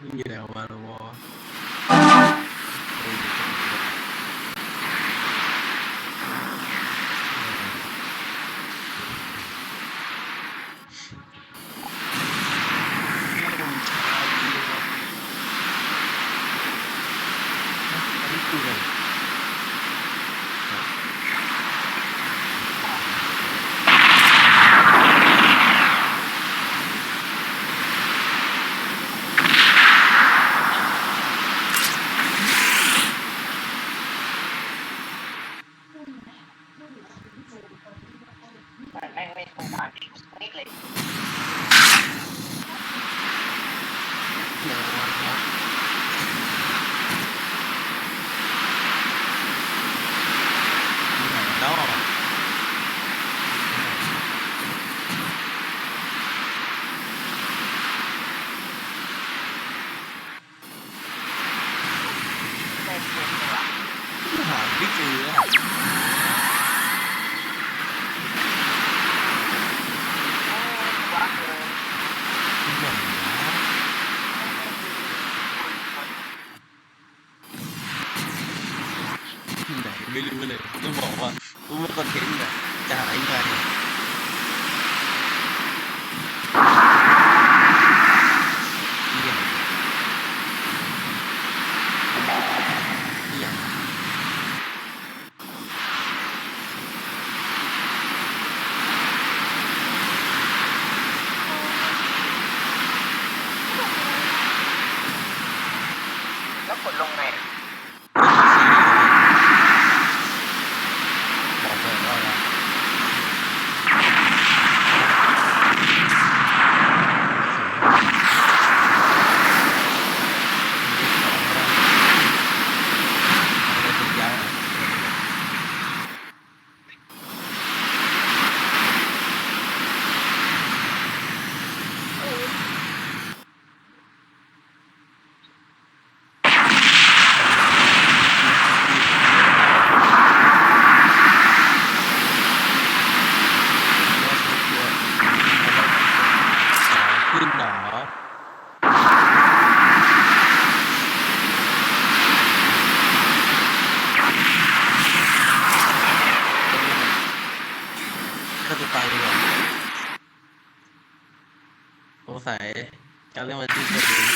มึงอยู่ไ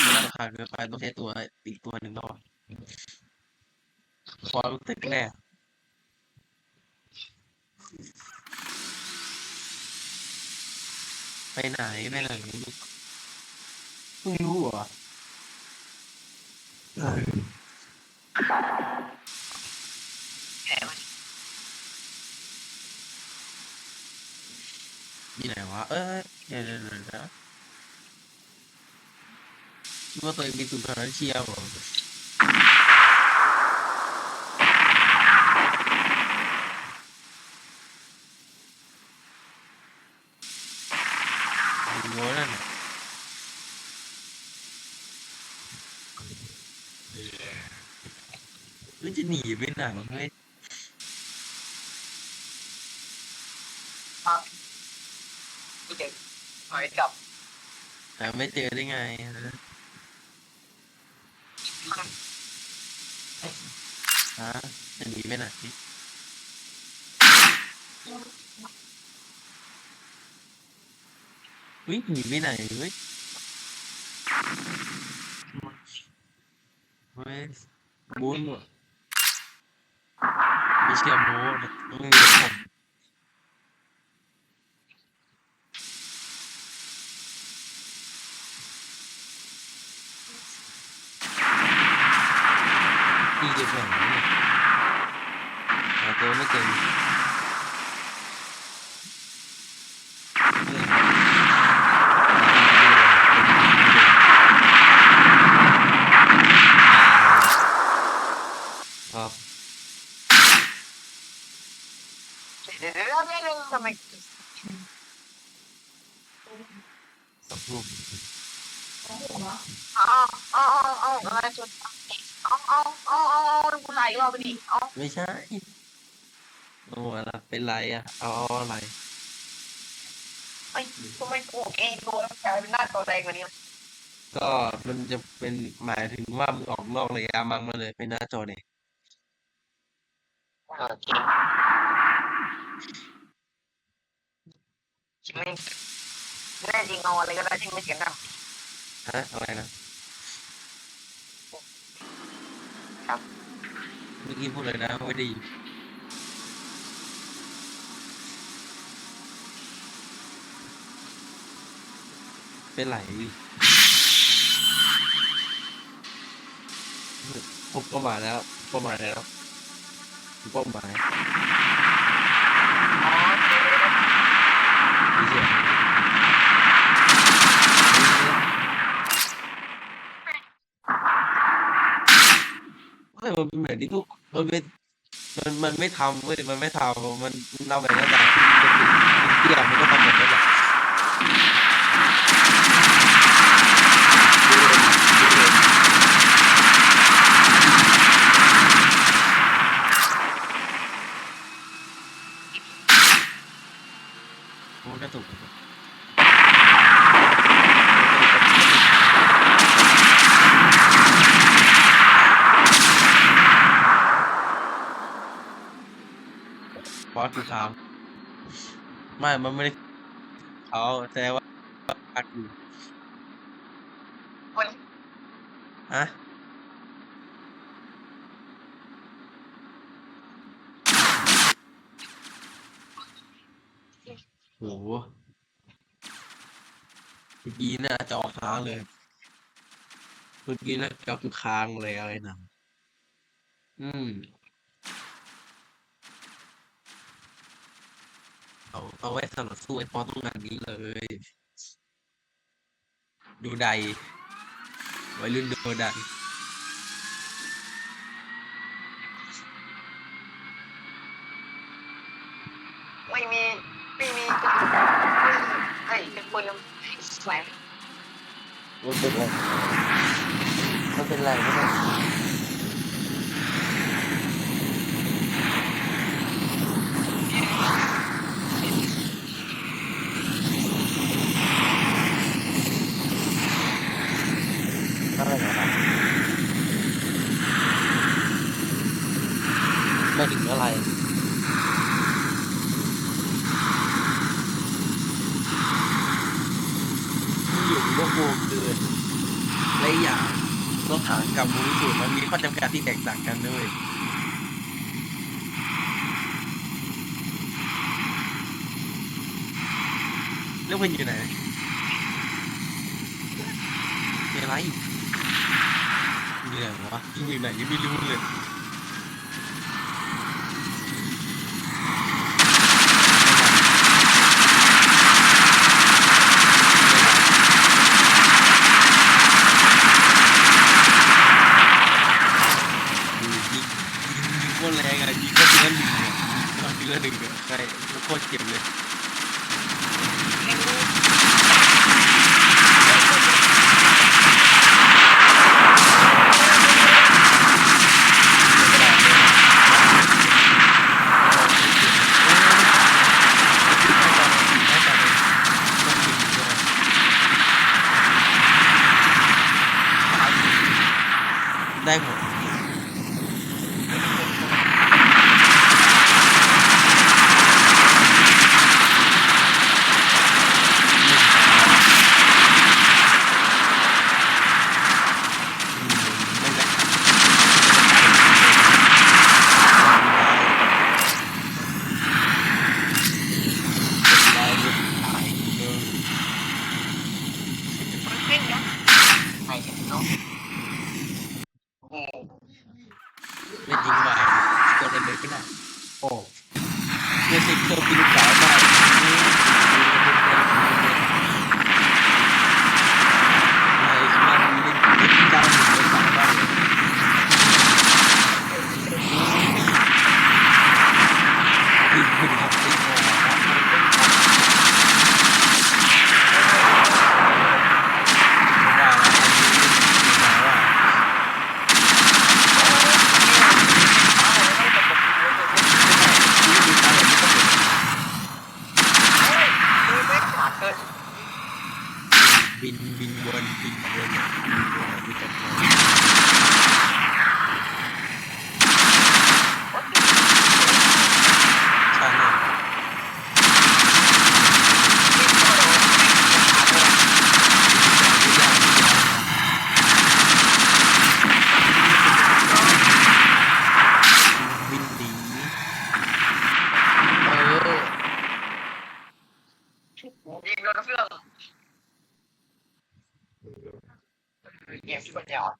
เกิดเหตุราคาเกินไปต้องใช้ตัวอีกตัวหนึ่งรอดความรู้สึกแรกไปไหนไปไหนเพิ่งรู้เหรอแผลมันมีไหนวะ เอ้ยเดี๋ยวเดี๋ยวเดี๋ยว เดี๋ยวคิดว่าตัวเองมีสุนทรเชียวเหรอดูโว้นั่นน่ะแล้วจะหนีไปไหนเฮ้ยกูเด็กถอยกลับ แต่ไม่เจอได้ไงฮะ จะหนีไปไหนวิ่งหนีไปไหนเว้ยเว้ยบุญไม่เชื่อโม้ต้องมีผมพี่จะแข่งเนี่ยหาตัวไม่เจอครับ เดี๋ยวเดี๋ยวเดี๋ยวเดี๋ยว ทำไมสองทุ่มเอาเอาเอาเอาอะไรชนเอาเอาเอาเอาเอากูไหลรอไปดิเอาไม่ใช่โอ้อะไรเป็นไรอะ เอาเอาอะไรไอ้ทำไมกูเองตัวแกลายเป็นหน้าตัวแดงกว่านี้ก็มันจะเป็นหมายถึงว่ามึงออกนอกระยะมังมาเลยเป็นหน้าจอเนี่ย ไม่แน่จริงเอาอะไรก็ได้ที่ไม่เสียงดังฮะอะไรนะ ครับ เมื่อกี้พูดเลยนะไม่ได้ยินเป็นไหลพบเป้าหมายแล้วเป้าหมายแล้วเป้าหมาย อ๋อโอเค ไม่ใช่ไมันเป็นแบบที่ทุกมันเป็นมันมันไม่ทำเว้ยมันไม่ทำมันเราแบบนั้นแหละที่เป็นเตี้ยมันก็ทำแบบนั้นแหละโอ้กระตุกกระตุกบอสคือเขาไม่มันไม่ได้เขาแต่ว่าอัดอยู่เว้ยฮะโหเมื่อกี้น่าจอค้างเลยเมื่อกี้น่าจอคือค้างเลยอะไรนะอืม เอาไว้สำหรับสู้ไอ้ปอต้องงานนี้เลย ดูใดวัยรุ่นดูดันไม่มีไม่มีกระสุนเฮ้ยเป็นปืนแหวนมันเป็นไมันเป็นไรไม่ได้อะไรนะไม่ถึงอะไร ที่อยู่ก็โกงเกินและอีกอย่างรถถังกับมูสูตรมันมีข้อจำกัดที่แตกต่างกันด้วยเรื่องมันอยู่ไหนมีอะไรมีอะไรวะอยู่ไหนยังไม่รู้เลย ยิงยิงยิงโคตรแรงอะยิงก็ทีละหนึ่งอะเอาทีละหนึ่งอะใช่โคตรเจ็บเลย ได้หมดไม่ได้ได้หมดตายเออ มันขึ้นนะ ไม่ใช่เนาะโอ้ ไม่จริงว่ะตัวเล็กๆก็ได้โอ้เพื่อนสิบตัวปีลูกสาวได้ในสมาธิเล่นเจ็ดเก้าหนึ่งเลยสามได้ขึ้นขึ้นครับขึ้นมาไม่ได้แล้วอันนี้เล่นสาว จริงเลยเนี่ยรู้จักเขาชาแนลวินดี เออ ยิงโดนเครื่องเกมที่ปัญญาอ่อน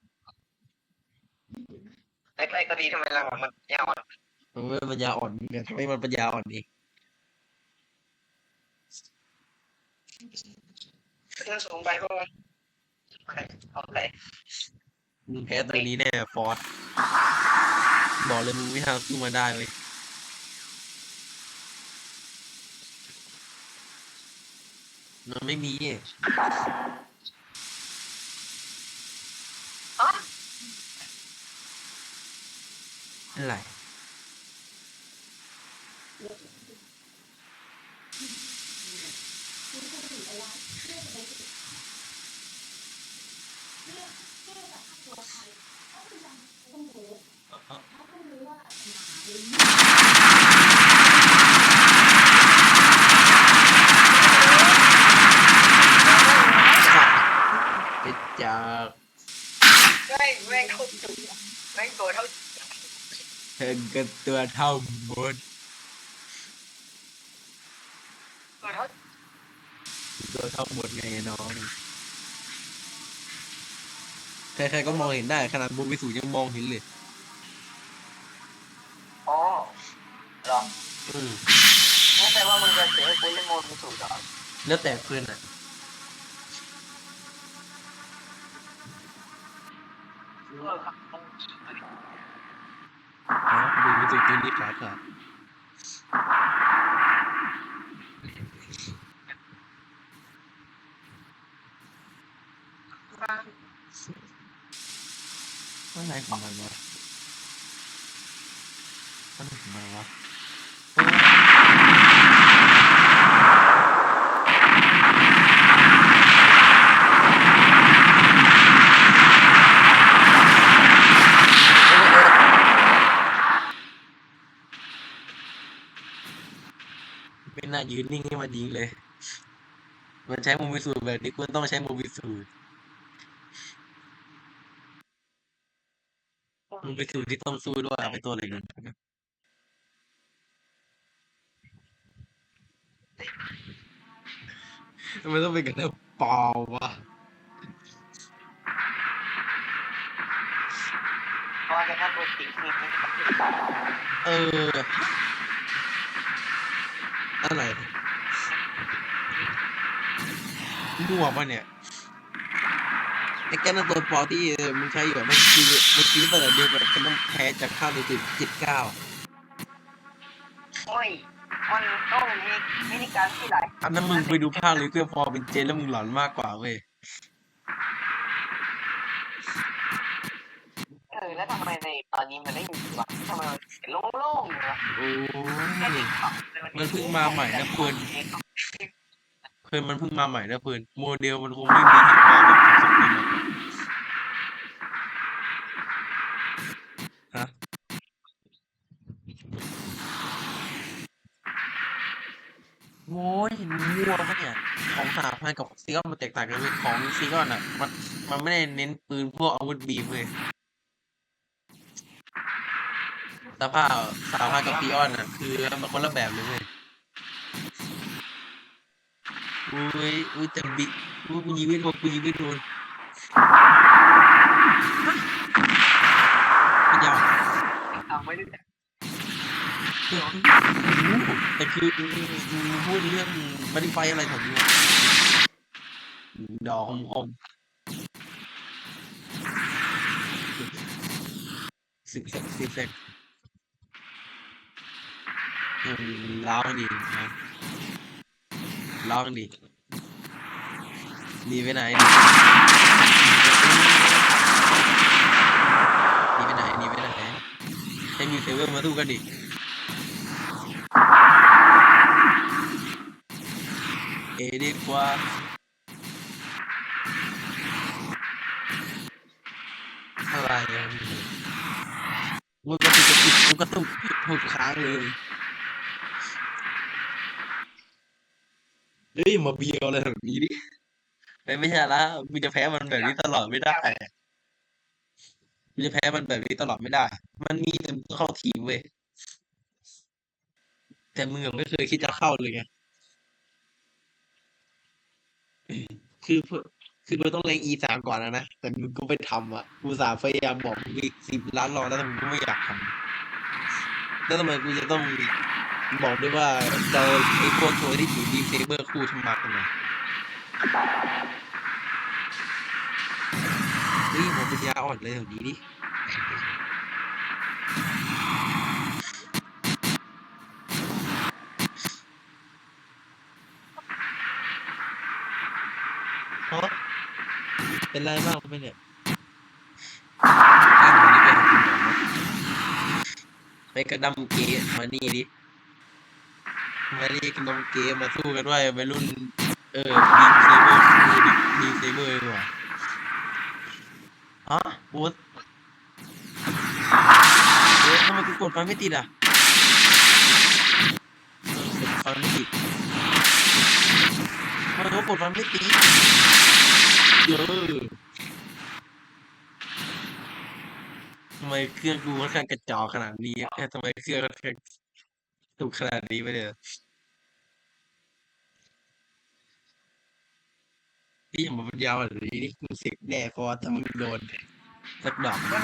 ใกล้ๆก็ดีทำไมล่ะมันปัญญาอ่อน มันไม่ปัญญาอ่อน เนี่ยทำให้มันปัญญาอ่อนดิเครื่องสูงไปก็ไปเอาไปมึงแพ้ตัวนี้แน่ฟอร์สบอกเลยมึงไม่ทางสู้มาได้เว้ยมันไม่มี เนี่ยอ๋ออะไรติดจากใช่แม่งเข้าจุดแม่งตัวเท่าเธอกับตัวเท่าหมด ตัวเท่า ตัวเท่าหมดไงน้อง ใครๆก็มองเห็นได้ ขนาดบุญวิสูยังมองเห็นเลย อ๋อเหรออืมไม่ใช่ว่ามึงจะเสียให้กูเล่นโมนสูงเหรอแล้วแต่เพื่อนอะ เออครับ อ๋อบุญวิสูตัวนี้ขาขาด อะไรของมันวะอะไรของมันวะเออไม่น่ายืนนิ่งให้มันยิงเลย มันใช้มุมวิสูตรแบบนี้คุณต้องใช้มุมวิสู ตรมุมวิสูตรที่ต้องสู้ด้วยเอาไปตัวอะไรกันทำไมต้องเป็นกันเรื่องเปล่าวะพอจะทำตัวติดมีไหมเออ อะไรมั่วปะเนี่ยไอ้แกนั่นตัวปลอที่เออมึงใช้อยู่อะมันคือมันคือตั้งแต่เดียวกับกันต้องแพ้จากข้าวในจุดจิตเก้าโอ้ยมันต้องมีวิธีการที่หลายอันนั้นมึงไปดูภาคเลยเพื่อพอเป็นเจนแล้วมึงหลอนมากกว่าเว้ยเออแล้วทำไมในตอนนี้มันไม่มีวะทำไมมันโล่งๆอยู่วะโอ้ยมันเพิ่งมาใหม่นะเพื่อนเพื่อนมันเพิ่งมาใหม่นะเพื่อนโมเดลมันคงไม่มีที่มาแบบสุดๆเลยนะฮะ โว้ยมั่วปะเนี่ยของสหพันธ์กับซีกอนมันแตกต่างกันเลยของซีกอนอะ มันมันไม่ได้เน้นปืนพวกอาวุธบีมเลยสภาพสหพันธ์กับซีออนอะ คือมันคนละแบบเลยเว้ยอุ้ยอุ้ยแต่บิอุ้ยกูยิงไม่โดนกูยิงไม่โดนไม่ยาวทำไม่ได้ แต่คือพูดเรื่องบันไฟอะไรแถวนี้ดอกหอมสิบเซกสิบเซกเออล้างดีนะล้างดีดีไปไหนดีไปไหนดีไปไหนให้มีเซเวอร์มาสู้กันดิ ดีกว่า อะไรอะมันกระตุกกระตุกมันกระตุกทุกครั้งเลยเฮ้ยมาเบียวอะไรแบบนี้ดิไม่ไม่ใช่ละมึงจะแพ้มันแบบนี้ตลอดไม่ได้มึงจะแพ้มันแบบนี้ตลอดไม่ได้ มันมีแต่มึงต้องเข้าทีมเว้ย แต่มึงอะไม่เคยคิดจะเข้าเลยไง คือเพื่อคือมันต้องเล็งอีสามก่อนนะนะแต่มึงก็ไม่ทำอะกูสาพยายามบอกมึงอีกสิบล้านรอแล้วแต่มึงก็ไม่อยากทำแล้วทำไมกูจะต้องบอกด้วยว่าเราไอ้พวกตัวที่ถือดีเซเบอร์คู่ทำมากันไงเฮ้ยหมอปัญญาอ่อนเลยแถวนี้ดิ เพราะ เป็นไรบ้างไหมเนี่ยไปหาคุณหมอไหมไปกระดำเกย์มานี่ดิ มานี่กระดำเกย์มาสู้กันว่าวัยรุ่น เออดีเซเบอร์ดีเซเบอร์ดีกว่าฮะบูธเอ๊ะทำไมกูกดไฟไม่ติดอะกดไฟไม่ติดทำไมกูกดไฟไม่ติดเยอะทำไมเครื่องกูค่อนข้างกระจอกขนาดนี้เอ๊ะทำไมเครื่องค่อนข้างถูกขนาดนี้ไปเลยพี่อย่ามาปัญญาอ่อนเลยนี่กูเสกแน่พอถ้ามึงโดนสักดอกนะ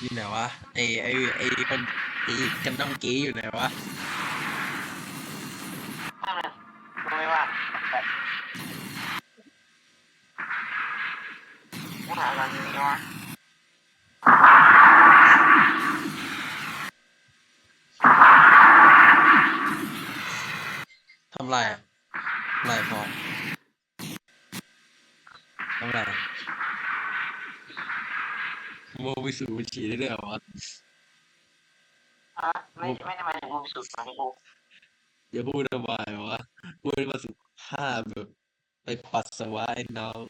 อยู่ไหนวะไอไอไอคนไอกันน้ำเก๋อยู่ไหนวะ ทำไมรู้ไหมว่าแบบว่าอะไรนี่วะ ทำ ไรอะทำไรพอทำไรโมไปสู่บัญชีได้ด้วยเหรอวะอะไม่ไม่ได้หมายถึงมุมสุดของกูอย่าพูดทำไมวะพูดมาสุภาพแบบไปปัสสาวะไอ้น้อง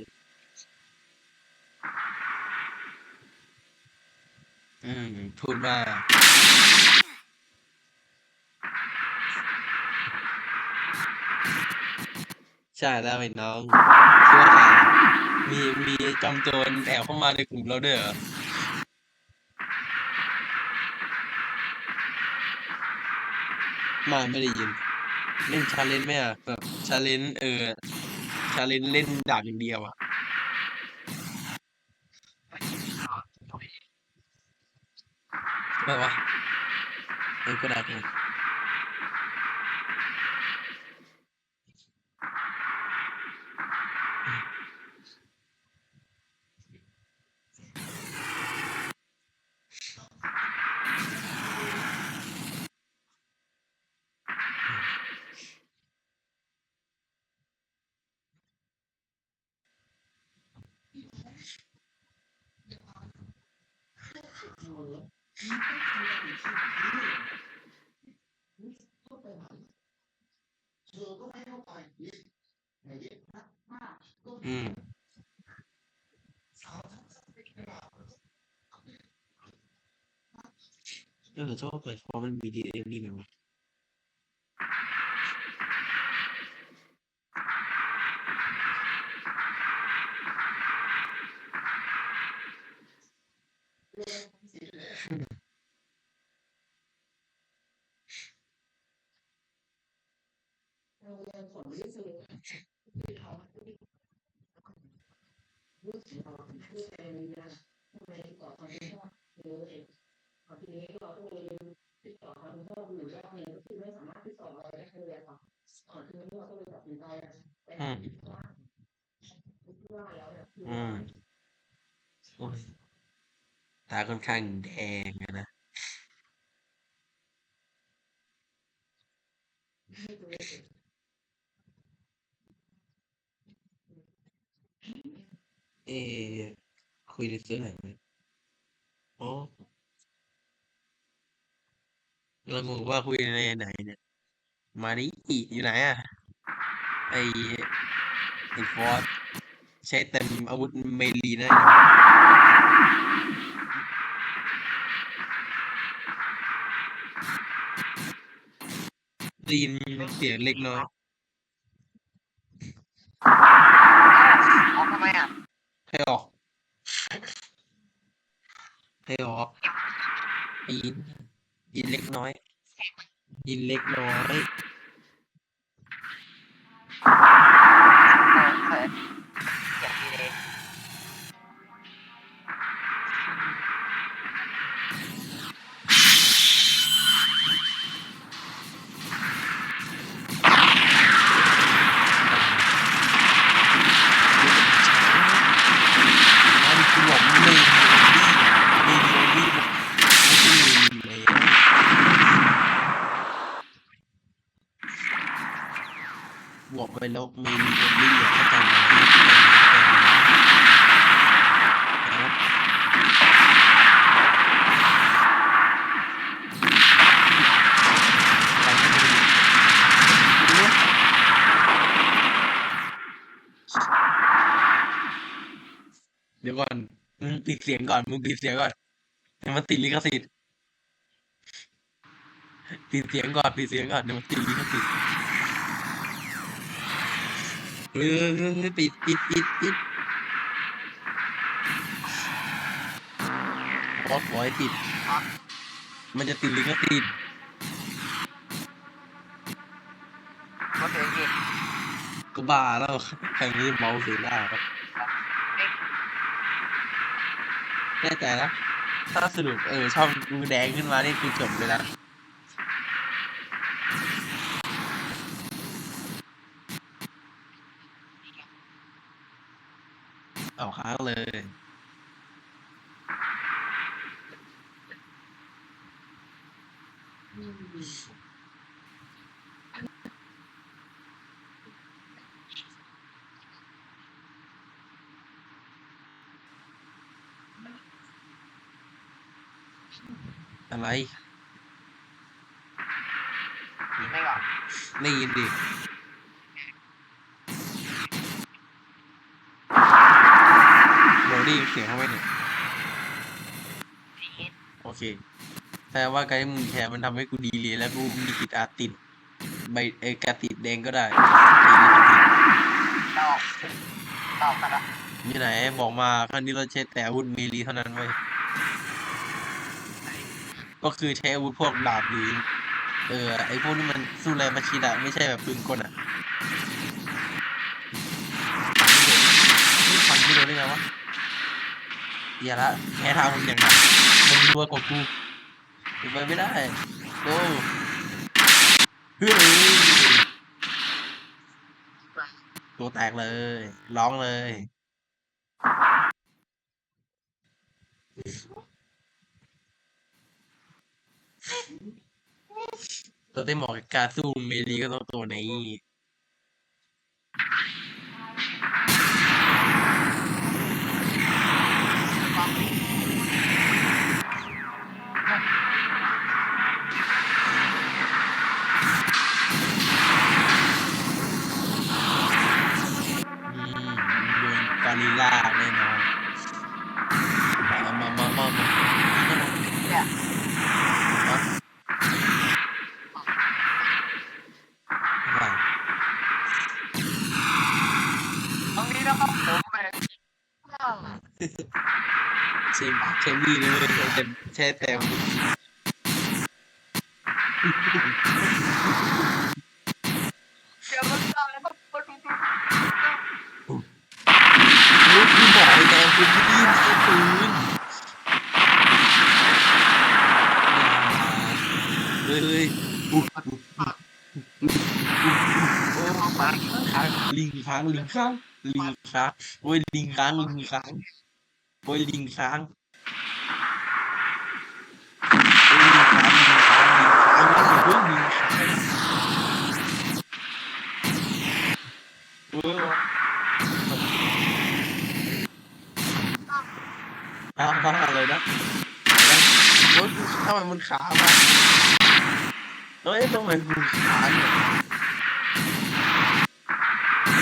อืมพูดมา ใช่แล้วไอ้น้องชื่อว่าใครมีมีจอมโจรแอบเข้ามาในกลุ่มเราด้วยเหรอไม่ไม่ได้ยิน เล่นชาเลนจ์ไหมอะแบบชาเลนจ์เออชาเลนจ์เล่นดาบอย่างเดียวอะแบบวะเออก็ได้ Ừm. Rất là tốt, vậy mình mình đi ก็ได้อืมเออชอบไปเพราะมันมีดีเอ็มนี่ไหมวะอืมอืมโอ้ยตาค่อนข้างแดงอะนะ เออคุยในเสื้อไหนไหมอ๋อเอ เรางงว่า คุยในไหนเนี่ย มาดิอยู่ไหนอะไอไอฟอสใช้เต็มอาวุธเมลีนะได้ยินเสียงเล็กน้อยออกทำไมอะให้ออกให้ออกได้ยินยินเล็กน้อย ยินเล็กน้อย เออเอออย่างนี้เลย อันนี้คือบอกไม่มีไม่มีไม่มีไม่ใช่มีเลยบอกไปแล้วมีมีมีอย่าเข้าใจนะเดี๋ยวก่อนมึงปิดเสียงก่อนมึงปิดเสียงก่อนเดี๋ยวมันติดลิขสิทธิ์ปิดเสียงก่อนปิดเสียงก่อนเดี๋ยวมันติดลิขสิทธิ์เฮ้ยเฮ้ยเฮ้ยเฮ้ยปิดปิดปิดปิดบอสบอยติด มันจะติดลิขสิทธิ์รถเองพี่ก็บ้าแล้วใครไม่เมาเสียได้วะ แน่ใจนะถ้าสรุปเออช่องกูแดงขึ้นมานี่คือจบเลยนะเอาค้างเลยอะไรยิงไม่ก่อนได้ยินดิโบดี้เสียงเข้าไปเนี่ยสีฮิตโอเคแต่ว่าการที่มึงแชร์มันทำให้กูดีเลยแล้วกูมีกิจอาติดใบเอยกาติดแดงก็ได้ติดลิขสิทธิ์เราออกเราออกกันละ อยู่ไหนบอกมาครั้งนี้เราใช้แต่อาวุธเมลีเท่านั้นเว้ย ก็คือใช้อาวุธพวกดาบหรือเออไอพวกนี้มันสู้แรงมาชิดอะไม่ใช่แบบปืนกลอะฟันไม่โดนได้ไงวะอย่าละแพ้ทางมันอย่างนักมันรัวกว่ากูไปไม่ได้โอ้เฮ้ยตัวแตกเลย ร้องเลย ตัวเต้นหมอกบการสู้เมลีก็ต้องตัวนอืมโดนกอริลล่าแน่นอนมามามามามา เนี่ย อะไร ตรงนี้นะครับผมเอง ใช้ใช้มีดเลยใช้แต่ใช้แต่เดี๋ยวมันตายแล้วครับมาดูดูลูกคุณบอกไอ้แดงคุณไม่ได้ยินเสียงปืนเฮ้ยเฮ้ยอุ๊ยอุ๊ยโอ้มาค้างลิงค้างลิงค้างลิงค้างโอ้ยลิงค้างลิงค้าง โอ้ยลิงค้างโอ้ยลิงค้างลิงค้างลิงค้างโอ้ยลิงค้างโอ้ยอ้าวอะไรนะโอ๊ยทำไมมันขามาเฮ้ยทำไมกูค้าเนี่ย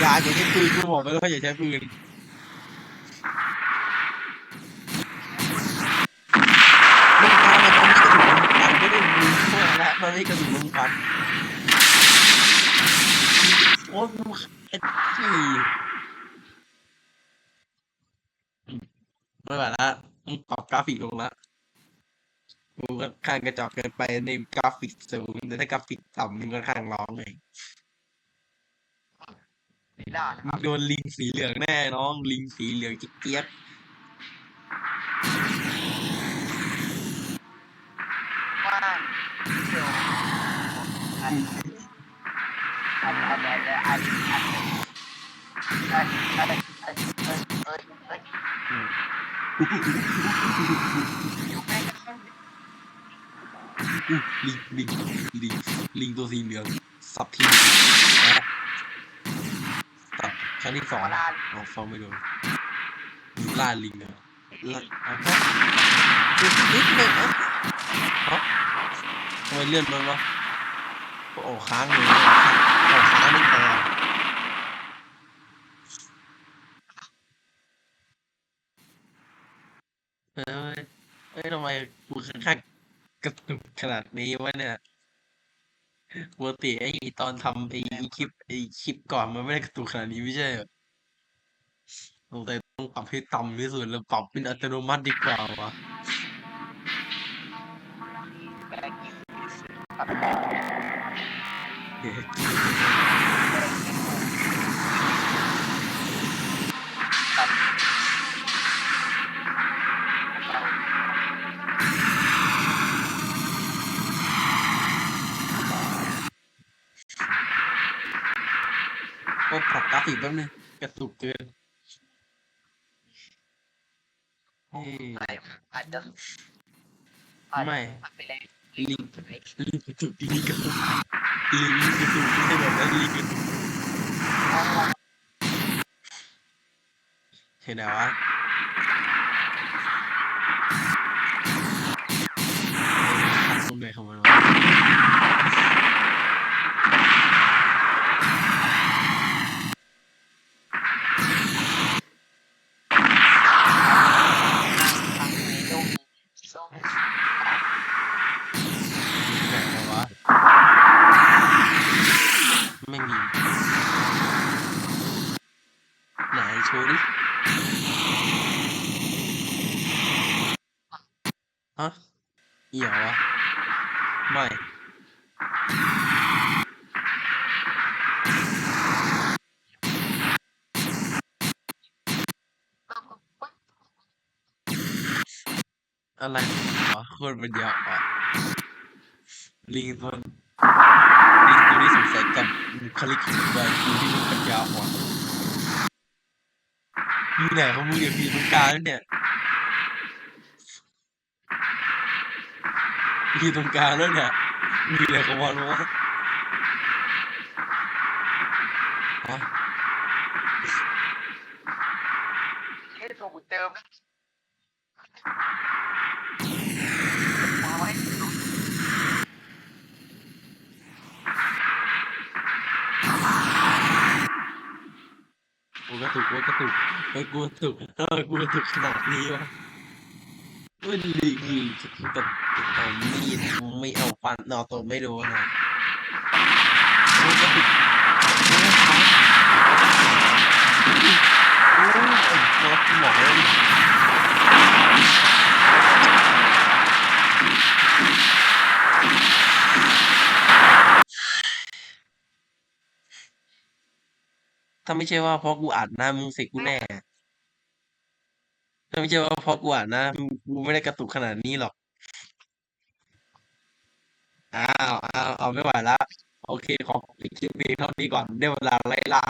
ยาอย่าใช้ปืนกูบอกไปแล้วว่าอย่าใช้ปืนค้างมันไม่ได้ดูเมื่อแล้ วมันไม่กระสุนลมควันโอ้ยกูไอ้ที่ไม่ไหวละมึงปรับกราฟิกลงละกูค่อนข้างกระจอกเกินไปในกราฟิกสูงแต่ถ้ากราฟิกต่ำมึงค่อนข้างร้องเลยไม่ได้นะคมึรังบโดนลิงสีเหลืองแน่น้อง ลิงสีเหลืองจิ๊กเจี๊ยบ ลิงลิงลิงลิงตัวสีเหลืองสับทีสับครั้งที่สองลอ๋อฟังไม่โดนมึงล่าลิงเหรอล่าอะฮะ ทำไมเลื่อนมันวะโอ้ค้างเลยโอ้ค้างไม่พอเอ้ยเอ้ยทำไมกูค่อนข้างกระตุกขนาดนี้วะเนี่ยปกติไอ้ตอนทำไอ้คลิปไอ้คลิปก่อนมันไม่ได้กระตุกขนาดนี้ไม่ใช่เหรอสงสัยต้องปรับให้ต่ำที่สุดแล้วปรับเป็นอัตโนมัติดีกว่าวะ ก็ปรับกราฟิกแป๊บนึงกระตุกเกินเฮ้ยไม่อาจจะไม่ ไปแล้วลิงลิงกระตุกลิงกระตุก ลิงกระตุกไม่ใช่แบบนั้ลิงกระตุกเห็นไหมวะตรงไหนของมันวะ ส้มส้ม ไหนวะไม่มีไหนโชว์ดิฮะเอี่ยววะไม่อะไรวะโคตรปัญญาอ่อนลิงตัวลิงตัวนี้สงสัยกับบุคลิกของตัวกูที่มันปัญญาอ่อนอยู่ไหนของมึงเนี่ยพี่ตรงกลางเนี่ยพี่ตรงกลางแล้วเนี่ยมีอะไรของมันวะให้ตัวกูเติมมา กูกระตุกกูกระตุกเฮ้ยกูกระตุกเออกูกระตุกขนาดนี้วะเฮ้ยลีลีจะตัดเอามีดกูไม่เอาฟันนอตัวไม่โดนอะกูกระตุกโอ้ยขาโอ้ยไอ้รถหมอเลย ถ้าไม่ใช่ว่าเพราะกูอัดนะมึงเสร็จกูแน่ ถ้าไม่ใช่ว่าเพราะกูอ่านนะกูไม่ได้กระตุกขนาดนี้หรอก อ้าวอ้าวเอาไม่ไหวละโอเคขอปิดคลิปนี้เท่านี้ก่อนได้เวลาไล่ล่า